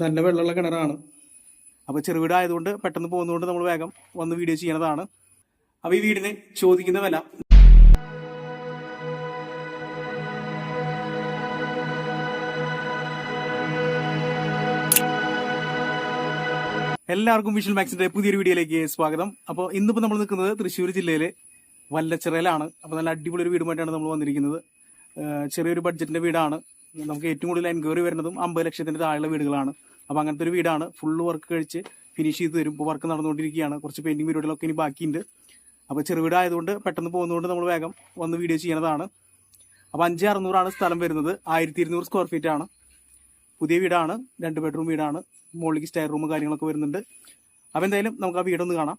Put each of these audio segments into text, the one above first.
നല്ല വെള്ളമുള്ള കിണറാണ്. അപ്പോൾ ചെറുവീടായതുകൊണ്ട് പെട്ടെന്ന് പോകുന്നതുകൊണ്ട് നമ്മൾ വേഗം വന്ന് വീഡിയോ ചെയ്യണതാണ്. അപ്പോൾ ഈ വീടിന് ചോദിക്കുന്ന വില. എല്ലാവർക്കും വിഷൽ മാക്സിന്റെ പുതിയൊരു വീഡിയോയിലേക്ക് സ്വാഗതം. അപ്പോൾ ഇന്നിപ്പോൾ നമ്മൾ നിൽക്കുന്നത് തൃശ്ശൂർ ജില്ലയിലെ വല്ലച്ചിറയിലാണ്. അപ്പോൾ നല്ല അടിപൊളി ഒരു വീടുമായിട്ടാണ് നമ്മൾ വന്നിരിക്കുന്നത്. ചെറിയൊരു ബഡ്ജറ്റിന്റെ വീടാണ്. നമുക്ക് ഏറ്റവും കൂടുതൽ എൻക്വയറി വരുന്നതും അമ്പത് ലക്ഷത്തിന്റെ താഴെയുള്ള വീടുകളാണ്. അപ്പോൾ അങ്ങനത്തെ ഒരു വീടാണ്. ഫുള്ള് വർക്ക് കഴിച്ച് ഫിനിഷ് ചെയ്ത് തരും ഇപ്പോൾ വർക്ക് നടന്നുകൊണ്ടിരിക്കുകയാണ്. കുറച്ച് പെയിന്റിംഗ് പരിപാടികളൊക്കെ ഇനി ബാക്കിയുണ്ട്. അപ്പോൾ ചെറുവീടായതുകൊണ്ട് പെട്ടെന്ന് പോകുന്നതുകൊണ്ട് നമ്മൾ വേഗം വന്ന് വീഡിയോ ചെയ്യുന്നതാണ് അപ്പോൾ അഞ്ച് അറുന്നൂറാണ് സ്ഥലം വരുന്നത്. ആയിരത്തി ഇരുന്നൂറ് സ്ക്വയർ ഫീറ്റ് ആണ്. പുതിയ വീടാണ്. രണ്ട് ബെഡ്റൂം വീടാണ്. മുകളിലേക്ക് സ്റ്റയർ റൂം കാര്യങ്ങളൊക്കെ വരുന്നുണ്ട്. അപ്പോൾ എന്തായാലും നമുക്ക് ആ വീടൊന്ന് കാണാം.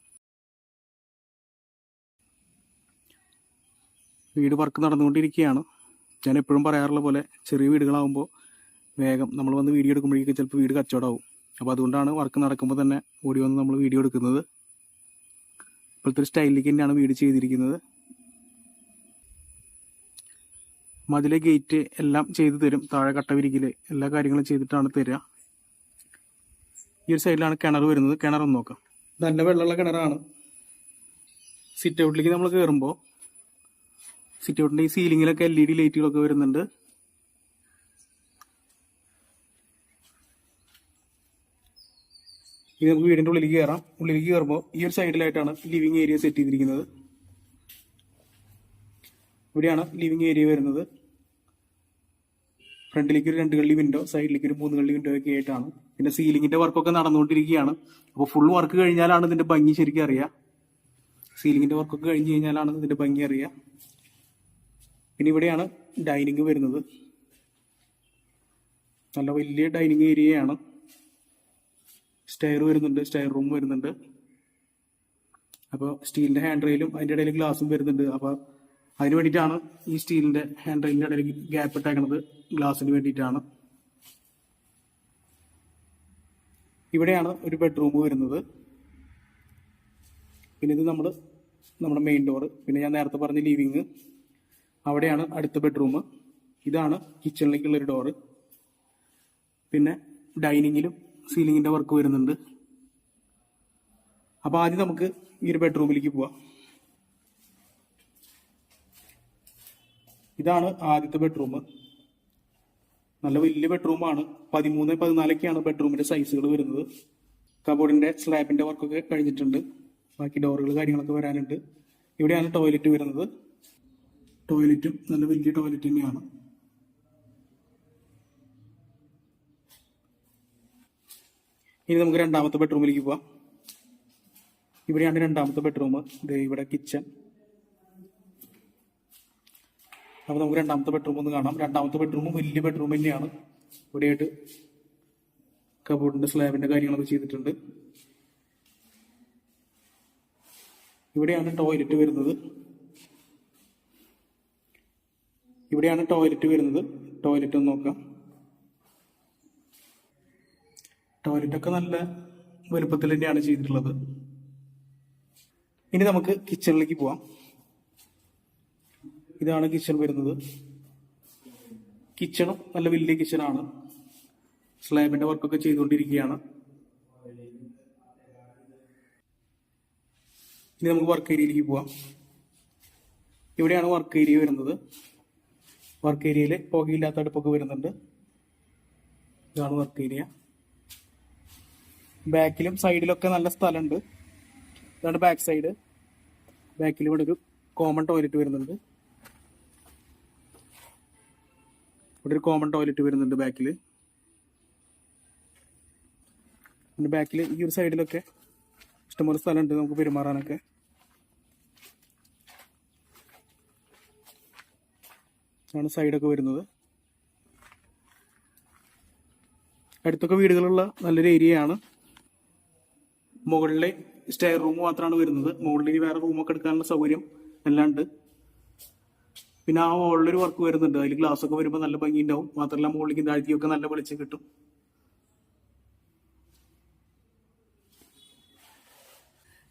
വീട് വർക്ക് നടന്നുകൊണ്ടിരിക്കുകയാണ്. ഞാൻ എപ്പോഴും പറയാറുള്ള പോലെ ചെറിയ വീടുകളാകുമ്പോൾ വേഗം നമ്മൾ വന്ന് വീഡിയോ എടുക്കുമ്പോഴേക്കും ചിലപ്പോൾ വീട് കച്ചവടമാവും അപ്പോൾ അതുകൊണ്ടാണ് വർക്ക് നടക്കുമ്പോൾ തന്നെ ഓടി വന്ന് നമ്മൾ വീഡിയോ എടുക്കുന്നത്. ഇപ്പോഴത്തെ ഒരു സ്റ്റൈലിലേക്ക് തന്നെയാണ് വീട് ചെയ്തിരിക്കുന്നത്. മതിലെ ഗേറ്റ് എല്ലാം ചെയ്തു തരും. താഴെ കട്ട വിരിക്കൽ എല്ലാ കാര്യങ്ങളും ചെയ്തിട്ടാണ് തരിക ഈ ഒരു സൈഡിലാണ് കിണർ വരുന്നത്. കിണറൊന്ന് നോക്കാം. നല്ല വെള്ളമുള്ള കിണറാണ്. സിറ്റ് ഔട്ടിലേക്ക് നമ്മൾ കയറുമ്പോൾ സിറ്റ് ഔട്ടിന്റെ ഈ സീലിംഗിലൊക്കെ എൽ ഇ ഡി ലൈറ്റുകളൊക്കെ വരുന്നുണ്ട്. ഇനി നമുക്ക് വീടിന്റെ ഉള്ളിലേക്ക് കയറാം ഉള്ളിലേക്ക് കയറുമ്പോൾ ഈ ഒരു സൈഡിലായിട്ടാണ് ലിവിംഗ് ഏരിയ സെറ്റ് ചെയ്തിരിക്കുന്നത്. ഇവിടെയാണ് ലിവിംഗ് ഏരിയ വരുന്നത്. ഫ്രണ്ടിലേക്ക് ഒരു രണ്ട് കള്ളി വിൻഡോ സൈഡിലേക്ക് ഒരു മൂന്ന് കള്ളി വിൻഡോ ഒക്കെ ആയിട്ടാണ്. പിന്നെ സീലിംഗിന്റെ വർക്കൊക്കെ നടന്നുകൊണ്ടിരിക്കുകയാണ്. അപ്പോൾ ഫുൾ വർക്ക് കഴിഞ്ഞാലാണ് ഇതിന്റെ ഭംഗി ശരിക്കും അറിയുക സീലിംഗിന്റെ വർക്കൊക്കെ കഴിഞ്ഞ് കഴിഞ്ഞാലാണ് ഇതിന്റെ ഭംഗി അറിയുക പിന്നെ ഇവിടെയാണ് ഡൈനിങ് വരുന്നത്. നല്ല വലിയ ഡൈനിങ് ഏരിയയാണ് സ്റ്റെയർ വരുന്നുണ്ട് സ്റ്റെയർ റൂം വരുന്നുണ്ട്. അപ്പോൾ സ്റ്റീലിന്റെ ഹാൻഡ് റെയിലും അതിന്റെ ഇടയിൽ ഗ്ലാസും വരുന്നുണ്ട്. അപ്പോൾ അതിന് വേണ്ടിയിട്ടാണ് ഈ സ്റ്റീലിന്റെ ഹാൻഡ് റെയിലിന്റെ ഇടയിൽ ഗ്യാപ്പ് ഇട്ടേക്കുന്നത് ഗ്ലാസിന് വേണ്ടിയിട്ടാണ്. ഇവിടെയാണ് ഒരു ബെഡ്റൂം വരുന്നത്. പിന്നെ ഇത് നമ്മൾ നമ്മുടെ മെയിൻ ഡോറ് പിന്നെ ഞാൻ നേരത്തെ പറഞ്ഞ ലിവിങ് അവിടെയാണ് അടുത്ത ബെഡ്റൂം. ഇതാണ് കിച്ചണിലേക്കുള്ള ഒരു ഡോറ്. പിന്നെ ഡൈനിങ്ങിലും സീലിങ്ങിന്റെ വർക്ക് വരുന്നുണ്ട്. അപ്പോൾ ആദ്യം നമുക്ക് ഈ ഒരു ബെഡ്റൂമിലേക്ക് പോവാം. ഇതാണ് ആദ്യത്തെ ബെഡ്റൂം. നല്ല വലിയ ബെഡ്റൂമാണ്. പതിമൂന്ന് പതിനാലൊക്കെയാണ് ബെഡ്റൂമിന്റെ സൈസുകൾ വരുന്നത്. കബോർഡിന്റെ സ്ലാബിന്റെ വർക്കൊക്കെ കഴിഞ്ഞിട്ടുണ്ട്. ബാക്കി ഡോറുകൾ കാര്യങ്ങളൊക്കെ വരാനുണ്ട്. ഇവിടെയാണ് ടോയ്ലറ്റ് വരുന്നത്. ടോയ്ലറ്റും നല്ല വലിയ ടോയ്ലറ്റ് തന്നെയാണ്. ഇനി നമുക്ക് രണ്ടാമത്തെ ബെഡ്റൂമിലേക്ക് പോവാം. ഇവിടെയാണ് രണ്ടാമത്തെ ബെഡ്റൂം. ഇവിടെ കിച്ചൺ. അപ്പോൾ നമുക്ക് രണ്ടാമത്തെ ബെഡ്റൂം ഒന്ന് കാണാം. രണ്ടാമത്തെ ബെഡ്റൂമും വലിയ ബെഡ്റൂം തന്നെയാണ്. ഇവിടെയായിട്ട് കബോർഡിന്റെ സ്ലാബിന്റെ കാര്യങ്ങളൊക്കെ ചെയ്തിട്ടുണ്ട്. ഇവിടെയാണ് ടോയ്ലറ്റ് വരുന്നത്. ഇവിടെയാണ് ടോയ്ലറ്റ് വരുന്നത്. ടോയ്ലറ്റ് ഒന്ന് നോക്കാം. ടോയ്ലറ്റ് ഒക്കെ നല്ല വലുപ്പത്തിൽ തന്നെയാണ് ചെയ്തിട്ടുള്ളത്. ഇനി നമുക്ക് കിച്ചണിലേക്ക് പോവാം. ഇതാണ് കിച്ചൺ വരുന്നത്. കിച്ചണും നല്ല വലിയ കിച്ചണാണ് സ്ലാബിന്റെ വർക്കൊക്കെ ചെയ്തുകൊണ്ടിരിക്കുകയാണ്. ഇനി നമുക്ക് വർക്ക് ഏരിയയിലേക്ക് പോവാം. ഇവിടെയാണ് വർക്ക് ഏരിയ വരുന്നത്. വർക്ക് ഏരിയയിൽ പുകയില്ലാത്ത അടുപ്പൊക്കെ വരുന്നുണ്ട്. ഇതാണ് വർക്ക് ഏരിയ. ബാക്കിലും സൈഡിലൊക്കെ നല്ല സ്ഥലമുണ്ട്. ഇതാണ് ബാക്ക് സൈഡ് ബാക്കിൽ ഇവിടെ ഒരു കോമൺ ടോയ്ലറ്റ് വരുന്നുണ്ട്. ഇവിടെ ഒരു കോമൺ ടോയ്ലറ്റ് വരുന്നുണ്ട് ബാക്കിൽ പിന്നെ ബാക്കിൽ ഈ ഒരു സൈഡിലൊക്കെ ഇഷ്ടംപോലെ സ്ഥലമുണ്ട് നമുക്ക് പെരുമാറാനൊക്കെ. ആണ് സൈഡൊക്കെ വരുന്നത്. അടുത്തൊക്കെ വീടുകളുള്ള നല്ലൊരു ഏരിയയാണ് മുകളിലെ സ്റ്റെയർ റൂം മാത്രമാണ് വരുന്നത്. മുകളിൽ വേറെ റൂമൊക്കെ എടുക്കാനുള്ള സൗകര്യം എല്ലാണ്ട് പിന്നെ ആ മുകളിലൊരു വർക്ക് വരുന്നുണ്ട്. അതിൽ ഗ്ലാസ് ഒക്കെ വരുമ്പോൾ നല്ല ഭംഗി ഉണ്ടാവും മാത്രമല്ല മുകളിലേക്ക് താഴ്ത്തിയൊക്കെ നല്ല വെളിച്ചം കിട്ടും.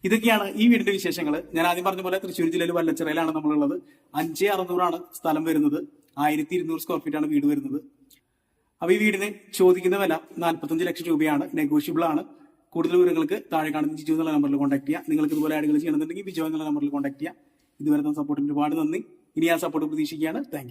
ഇതൊക്കെയാണ് ഈ വീടിന്റെ വിശേഷങ്ങൾ ഞാൻ ആദ്യം പറഞ്ഞ പോലെ തൃശ്ശൂർ ജില്ലയിൽ വല്ലച്ചിറയിലാണ് നമ്മളുള്ളത്. അഞ്ച് അറുന്നൂറാണ് സ്ഥലം വരുന്നത്. ആയിരത്തി ഇരുന്നൂറ് സ്ക്വയർ ഫീറ്റ് ആണ് വീട് വരുന്നത്. അപ്പൊ ഈ വീടിന് ചോദിക്കുന്ന വില നാൽപ്പത്തഞ്ച് ലക്ഷം രൂപയാണ്. നെഗോഷ്യബിൾ ആണ്. കൂടുതൽ വിവരങ്ങൾക്ക് താഴെ കാണുന്ന ജിജു എന്നുള്ള നമ്പറിൽ കോൺടാക്ട് ചെയ്യുക നിങ്ങൾക്ക് ഇതുപോലെ ആഡുകൾ ചെയ്യണമെന്നുണ്ടെങ്കിൽ ബിജോ എന്നുള്ള നമ്പറിൽ കോൺടാക്ട് ചെയ്യുക ഇതുവരെ സപ്പോർട്ടിന് ഒരുപാട് നന്ദി. ഇനി ആ സപ്പോർട്ട് പ്രതീക്ഷിക്കുകയാണ്. താങ്ക്